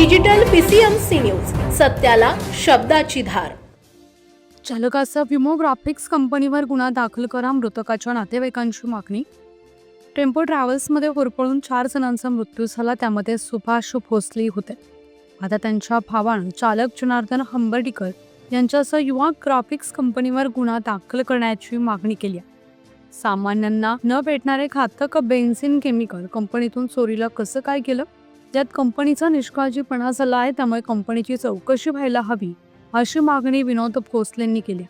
Digital PCMC news सत्याला शब्दाची धार. चालकाचा विमो ग्राफिक्स कंपनीवर गुन्हा दाखल करा मृतकाच्या नातेवाईकांची मागणी. टेम्पो ट्रॅव्हल्समध्ये होरपळून चार जणांचा मृत्यू झाला त्यामध्ये सुभाष भोसले होते. आता त्यांच्या भावानं चालक जनार्दन हंबर्डीकर यांच्यासह युवा ग्राफिक्स कंपनीवर गुन्हा दाखल करण्याची मागणी केली आहे. सामान्यांना न भेटणारे घातक बेन्झिन केमिकल कंपनीतून चोरीला कसं काय गेलं? ज्यात कंपनीचा निष्काळजीपणा झाला आहे त्यामुळे कंपनीची चौकशी व्हायला हवी अशी मागणी विनोद भोसलेंनी केली.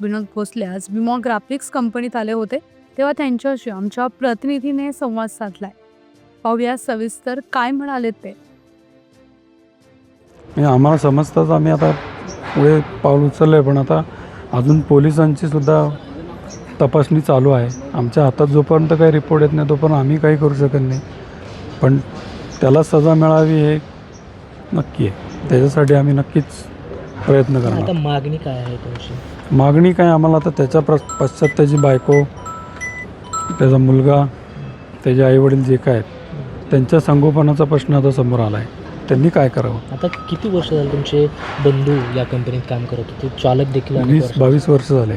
विनोद भोसले आज विमो ग्राफिक्स कंपनीत आले होते तेव्हा त्यांच्याशी आमच्या प्रतिनिधीने संवाद साधलाय. पाहूया सविस्तर काय म्हणाले ते. आम्हाला समजताच आम्ही आता पुढे पाऊल उचललं आहे पण आता अजून पोलिसांची सुद्धा तपासणी चालू आहे. आमच्या हातात जोपर्यंत काही रिपोर्ट येत नाही तोपर्यंत आम्ही काही करू शकत नाही. पण त्याला सजा मिळावी हे नक्की आहे. त्याच्यासाठी आम्ही नक्कीच प्रयत्न आता करणार. मागणी काय आहे तुमची? मागणी काय आम्हाला आता त्याच्या प्र पश्चात त्याची बायको त्याचा मुलगा त्याचे आईवडील जे काय आहेत त्यांच्या संगोपनाचा प्रश्न आता समोर आला आहे त्यांनी काय करावं? आता किती वर्ष झाले तुमचे बंधू या कंपनीत काम करत होते? चालक देखील अनेक वीस वर्ष. बावीस वर्ष झाले.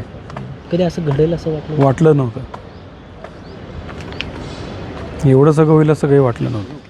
कधी असं घडेल असं वाटलं? वाटलं नव्हतं. एवढं सगळं होईल असं काही वाटलं नव्हतं.